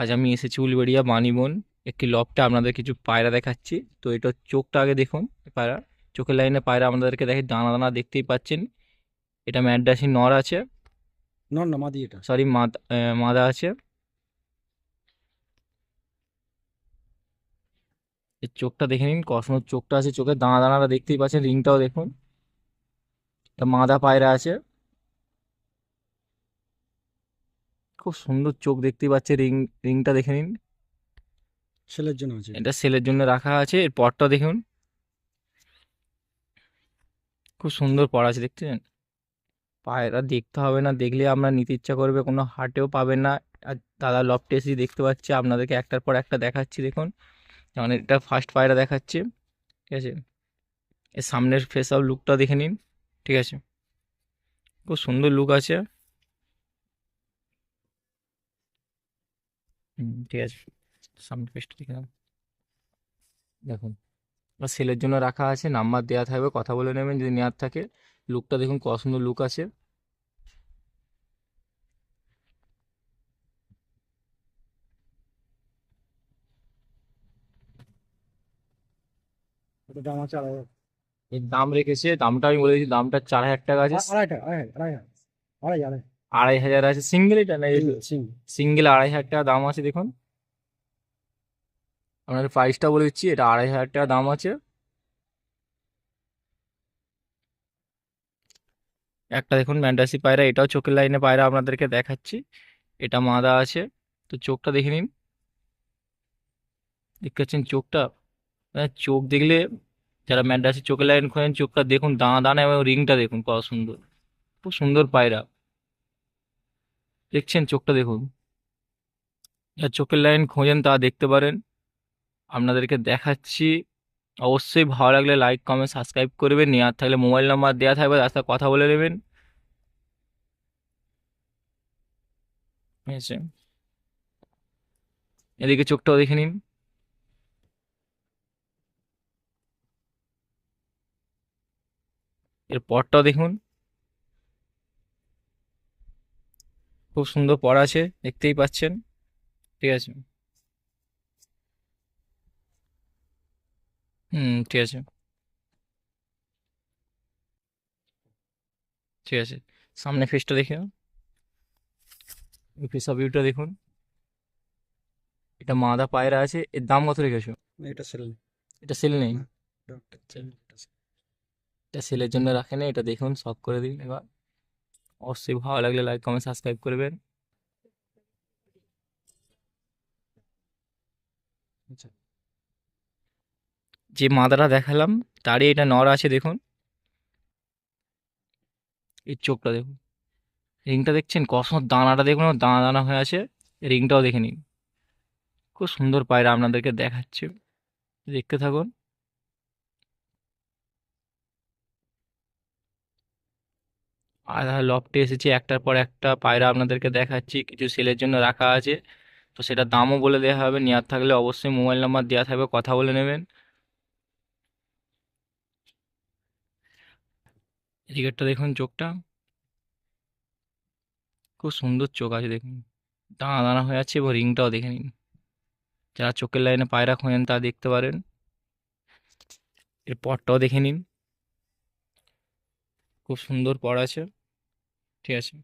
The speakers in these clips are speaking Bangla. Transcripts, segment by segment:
আজ আমি এসেছি উলবেড়িয়া বাণীবন। একটি লফটে আপনাদের কিছু পায়রা দেখাচ্ছি। তো এটা চোখটা আগে দেখুন পায়রা। চোখের লাইনে পায়রা আপনাদেরকে দেখে দানা দানা দেখতেই পাচ্ছেন। এটা ম্যাড্রাসি নর আছে। নর না মাদি এটা। সরি মাদা মাদা আছে। চোখটা দেখে নিন কসমোর চোখটা আছে চোখের দানা দানাটা দেখতেই পাচ্ছেন রিংটাও দেখুন। এটা মাদা পায়রা আছে। খুব সুন্দর চোখ দেখতেই পাচ্ছে রিং রিংটা দেখে নিন। ছেলের জন্য আছে। এটা সেলের জন্য রাখা আছে এর পরটা দেখুন। খুব সুন্দর পর আছে দেখছেন? পায়রা দেখতে হবে না দেখলে আমরা নিতে ইচ্ছা করবে কোনো হাটেও পাবেন না। আর দাদা লফটে এসে দেখতে পাচ্ছি আপনাদেরকে একটার পর একটা দেখাচ্ছি দেখুন। যেমন এটা ফার্স্ট পায়রা দেখাচ্ছে ঠিক আছে? এর সামনের ফেস অফ লুকটা দেখে নিন ঠিক আছে? খুব সুন্দর লুক আছে। ঠিক আছে। দেখে নাও। দেখুন আর সেলের জন্য রাখা আছে নাম্বার দেওয়া থাকবে কথা বলে নেবেন যদি নেওয়ার থাকে। লুকটা দেখুন কত সুন্দর লুক আছে। দাম রেখেছে দামটা আমি বলে দিচ্ছি দামটা চার হাজার টাকা আছে। আড়াই টাকা আড়াই আড়াই আড়াই আড়াই আড়াই হাজার আছে। সিঙ্গেল এটা না সিঙ্গেল আড়াই হাজার টাকা দাম আছে দেখুন। আপনাদের প্রাইসটা বলে দিচ্ছি এটা আড়াই হাজার টাকা দাম আছে। একটা দেখুন ম্যান্ডাসি পায়রা এটাও চোখের লাইনে পায়রা আপনাদেরকে দেখাচ্ছি। এটা মাদা আছে। তো চোখটা দেখে নিন। দেখতে পাচ্ছেন চোখটা? মানে চোখ দেখলে যারা ম্যান্ডাসি চোখের লাইন খোঁজেন চোখটা দেখুন দানা দানা এবং রিংটা দেখুন কত সুন্দর। খুব সুন্দর পায়রা। দেখছেন চোখটা দেখুন। যারা চোখের লাইন খোঁজেন তা দেখতে পারেন। আপনাদেরকে দেখাচ্ছি। অবশ্যই ভালো লাগলে লাইক কমেন্ট সাবস্ক্রাইব করবেন। নেওয়ার থাকলে মোবাইল নাম্বার দেওয়া থাকবে, তার সাথে কথা বলে নেবেন। এদিকে চোখটাও দেখে নিন। এর পরটাও দেখুন। খুব সুন্দর পর আছে দেখতেই পাচ্ছেন। ঠিক আছে। হুম ঠিক আছে। ঠিক আছে সামনে ফেসটা দেখে ফেস অফ ভিউটা দেখুন। এটা মাদা পায়রা আছে এর দাম কত রেখেছো? এটা সেল এটা সেল নেই? এটা সেলের জন্য রাখেন এটা দেখুন শখ করে দিন এবার। অবশ্যই ভালো লাগলে লাইক কমেন্ট সাবস্ক্রাইব করবেন। আচ্ছা। যে মাদাটা দেখালাম, তারই এটা নর আছে দেখুন। এই চোখটা দেখুন। রিংটা দেখছেন? কসমর দানাটা দেখুন দানা দানা হয়ে আছে। রিংটাও দেখে নিন। খুব সুন্দর পায়রা আপনাদেরকে দেখাচ্ছে। দেখতে থাকুন। লফটে এসেছি, একটার পর একটা পায়রা আপনাদেরকে দেখাচ্ছি। কিছু সেলের জন্য রাখা আছে। তো সেটা দামও বলে দেওয়া হবে। নেওয়ার থাকলে অবশ্যই মোবাইল নাম্বার দেওয়া থাকবে। কথা বলে নেবেন। এদিকেরটা দেখুন চোখটা। খুব সুন্দর চোখ আছে দেখুন। দাঁড়া দানা হয়ে আছে। এবং রিংটাও দেখে নিন। যারা চোখের লাইনে পায়রা খোঁজেন তা দেখতে পারেন। এর পরটাও দেখে নিন। খুব সুন্দর পর আছে। ঠিক আছে।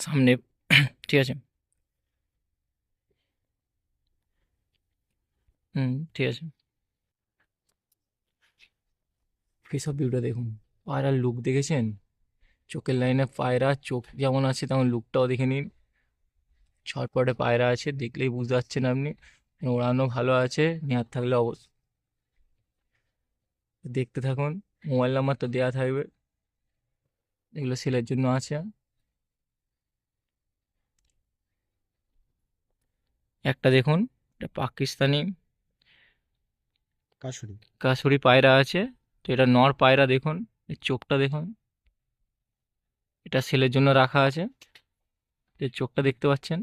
সামনে, ঠিক আছে। হুম, ঠিক আছে। অফ ভিউটা দেখুন। পায়রার লুক দেখেছেন? চোখের লাইনে পায়রা, চোখ যেমন আছে তেমন লুকটাও দেখে নিন। ছটপটে পায়রা আছে, দেখলেই বুঝতে পারছেন আপনি। ওড়ানো ভালো আছে নেওয়ার থাকলে অবশ্য দেখতে থাকুন। মোবাইল নাম্বার তো দেওয়া থাকবে। এগুলো সেলের জন্য আছে। একটা দেখুন এটা পাকিস্তানি। কাশুরি। কাশুরি পায়রা আছে। তো এটা নর পায়রা দেখুন এর চোখটা দেখুন। এটা সেলের জন্য রাখা আছে। এর চোখটা দেখতে পাচ্ছেন?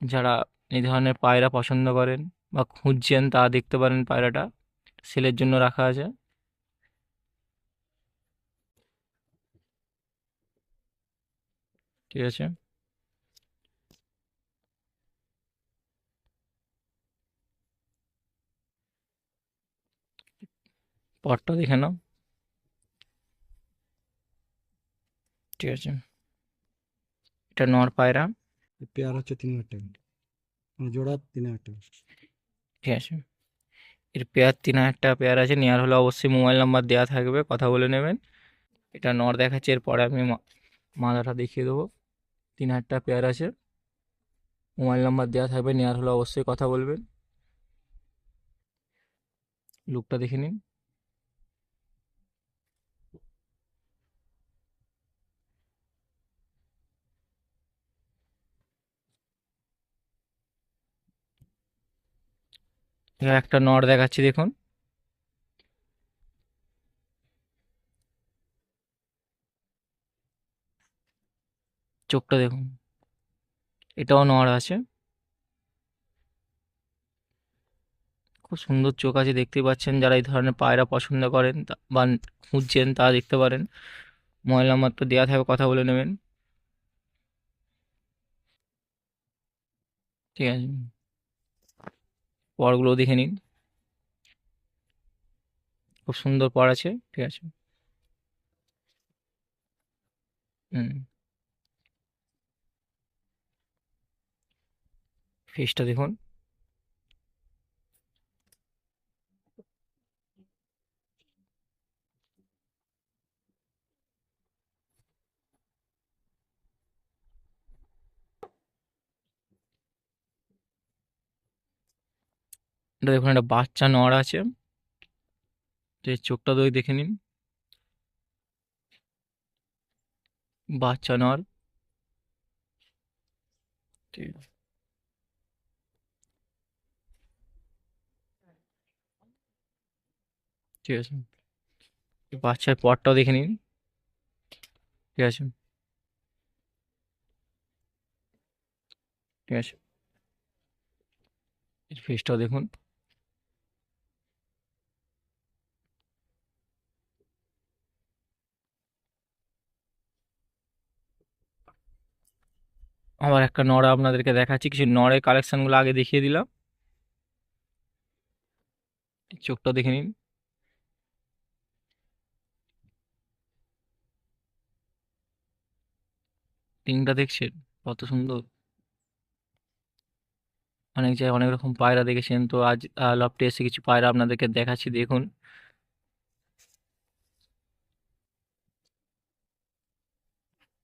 যারা এই ধরনের পায়রা পছন্দ করেন বা খুঁজছেন তা দেখতে পারেন পায়রাটা। সেলের জন্য রাখা আছে। ঠিক আছে? পরটা দেখে নাও। ঠিক আছে। এটা নর পায়রা। পেয়ার হচ্ছে তিন হাজার টাকা। মানে জোড়া তিন হাজার টাকা। ঠিক আছে। এর পেয়ার তিন হাজার টাকা পেয়ার আছে। নেওয়ার হলে অবশ্যই মোবাইল নাম্বার দেওয়া থাকবে। কথা বলে নেবেন। এটা নর দেখাচ্ছে। এরপরে আমি মাদাটা দেখিয়ে দেবো। তিন হাজার টাকা পেয়ার আছে। মোবাইল নাম্বার দেওয়া থাকবে, নেওয়ার হলে অবশ্যই কথা বলবেন। লুকটা দেখে নিন। একটা নর দেখাচ্ছি, দেখুন। চোখটা দেখুন। এটাও নর আছে। খুব সুন্দর চোখ আছে দেখতে পাচ্ছেন। যারা এই ধরনের পায়রা পছন্দ করেন তা- বা খুঁজছেন তারা দেখতে পারেন। মোবাইল নাম্বার তো দেওয়া থাকবে, কথা বলে নেবেন। ঠিক আছে। পরগুলো দেখে নিন। খুব সুন্দর পর আছে, ঠিক আছে। হুম। ফেসটা দেখুন। এটা দেখুন, একটা বাচ্চা নর আছে। যে চোখটা দই দেখে নিন। বাচ্চা নর ঠিক আছে। ঠিক আছে। বাচ্চার পরটাও দেখে নিন। ঠিক আছে। ঠিক আছে। ফেসটাও দেখুন। আবার একটা নড়া আপনাদেরকে দেখাচ্ছি। কিছু নড়ের কালেকশনগুলো আগে দেখিয়ে দিলাম। চোখটা দেখে নিন। টিংটা দেখছেন? কত সুন্দর। অনেক জায়গায় অনেক রকম পায়রা দেখেছেন। তো আজ লফটে এসে কিছু পায়রা আপনাদেরকে দেখাচ্ছি, দেখুন।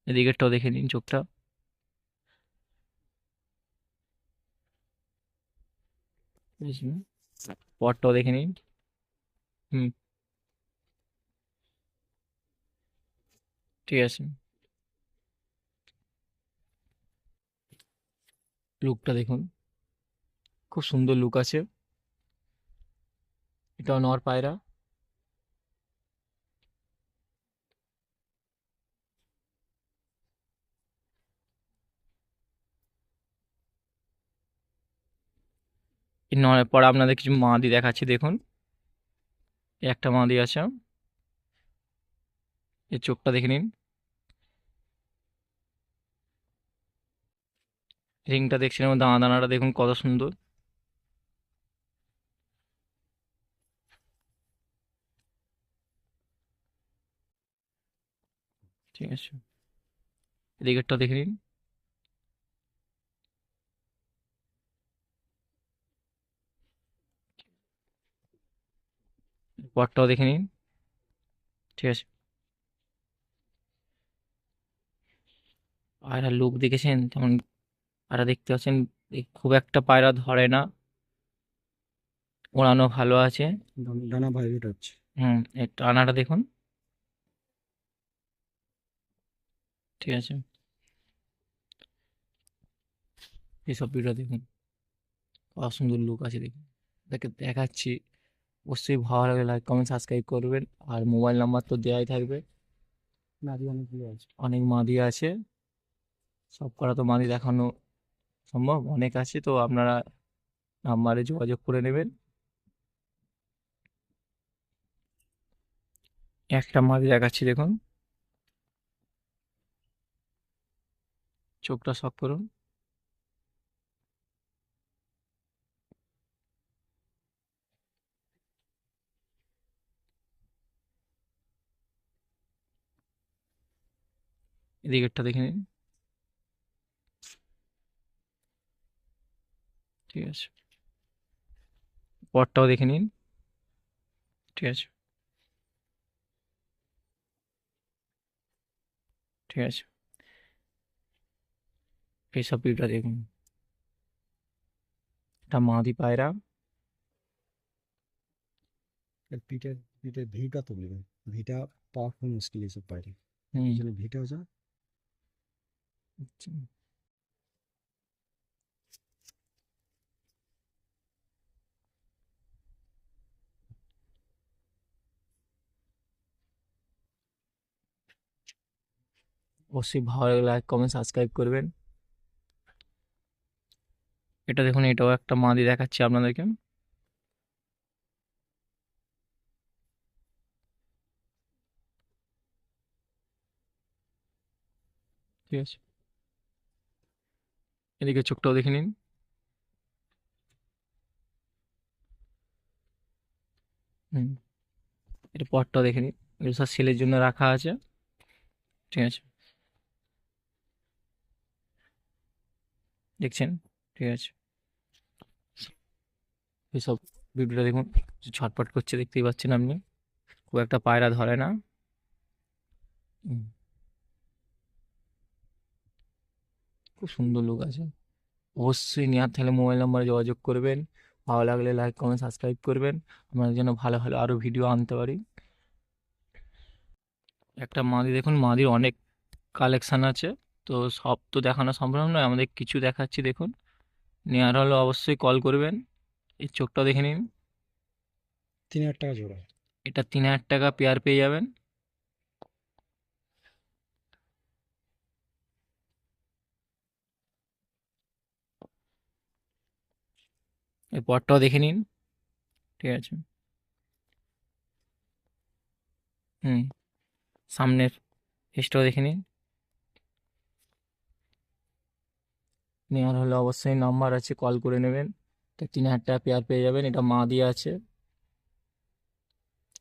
এদিকেরটাও দেখে নিন চোখটা? পরটাও দেখে নিন। হুম। ঠিক আছে। লুকটা দেখুন। খুব সুন্দর লুক আছে। এটা নর পায়রা। নরের পর আপনাদের কিছু মাদি দেখাচ্ছি, দেখুন। একটা মাদি আছে। এর চোখটা দেখে নিন। রিংটা দেখছেন এবং দানা দানাটা দেখুন কত সুন্দর। ঠিক আছে। এদিকেরটা দেখে নিন। পরটাও দেখে নিন। ঠিক আছে। পায়রা লুক দেখেছেন? তেমন পায়রা দেখতে পাচ্ছেন খুব একটা পায়রা ধরে না। ওড়ানো ভালো আছে। ডানা- ভাইব্রেট হচ্ছে। হুম টানাটা দেখুন। ঠিক আছে। এইসব ভিডিও দেখুন। কত সুন্দর লুক আছে দেখুন। তাকে দেখাচ্ছি। অবশ্যই ভালো লাগলে লাইক কমেন্ট সাবস্ক্রাইব করবেন। আর মোবাইল নাম্বার তো দেওয়াই থাকবে। নাদি অনেকগুলো আছে। অনেক মাদি আছে। সব করা তো মাদি দেখানো সম্ভব? অনেক আছে তো আপনারা নাম্বারে যোগাযোগ করে নেবেন। একটা মাদি দেখাচ্ছি দেখুন। চোখটা শখ করুন। এদিকেরটা দেখে নিন। ঠিক আছে। পরটাও দেখে নিন। ঠিক আছে। ঠিক আছে। এইসব ভিউটা দেখুন। এটা মাদি পায়রা। এর পিঠের পিঠের ভিটা তুলবে ভিটা পাওয়া খুব মুশকিল এসব পাইরে হুম। এই জন্য ভিটা হচ্ছে আচ্ছা। অবশ্যই ভালো লাগলে লাইক কমেন্ট সাবস্ক্রাইব করবেন। এটা দেখুন, এটাও একটা মাদি দেখাচ্ছি আপনাদেরকে। ঠিক আছে। এদিকে চোখটাও দেখে নিন। হুম। এটা পটটাও দেখে নিন। এগুলো সব সেলের জন্য রাখা আছে। ঠিক আছে। দেখছেন? ঠিক আছে। এসব ভিডিওটা দেখুন ছটপট করছে দেখতেই পাচ্ছেন আপনি। খুব একটা পায়রা ধরে না। খুব সুন্দর লোক আছে। অবশ্যই নেওয়ার তাহলে মোবাইল নাম্বারে যোগাযোগ করবেন। ভালো লাগলে লাইক কমেন্ট সাবস্ক্রাইব করবেন। আমরা যেন ভালো ভালো আরও ভিডিও আনতে পারি। একটা মাদি দেখুন, মাদির অনেক কালেকশান আছে। তো সব তো দেখানো সম্ভব নয় আমাদের কিছু দেখাচ্ছি দেখুন। নেওয়ার হলে অবশ্যই কল করবেন। এই চোখটা দেখে নিন। তিন হাজার টাকা জোড়া। এটা তিন হাজার টাকা পেয়ার পেয়ে যাবেন। এই পরটাও দেখে নিন। ঠিক আছে। হুম সামনের ফেসটাও দেখে নিন। নেওয়ার হলে অবশ্যই নাম্বার আছে কল করে নেবেন। এটা তিন হাজার টাকা পেয়ার পেয়ে যাবেন, এটা মা দিয়ে আছে।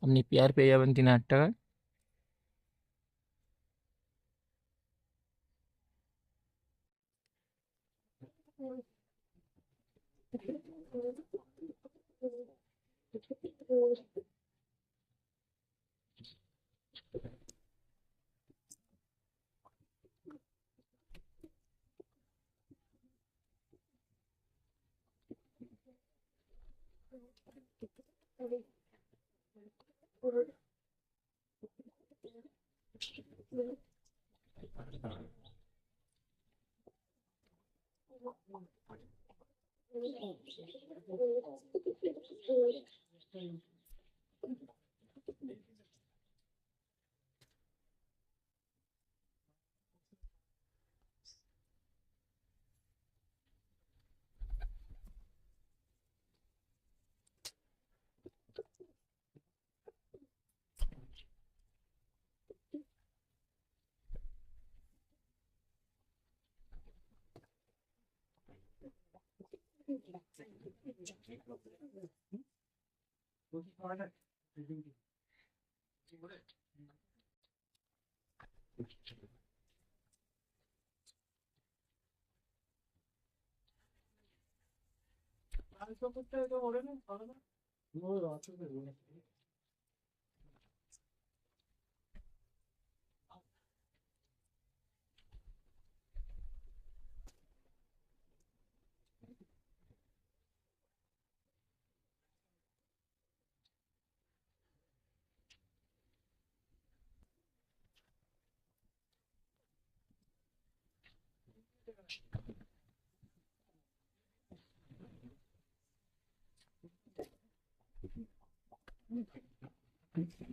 আপনি পেয়ার পেয়ে যাবেন তিন হাজার টাকা Thank you. food. 아, 저부터 해도 오래는 가나? 뭐, 아침에 오네. Thanks, Tim.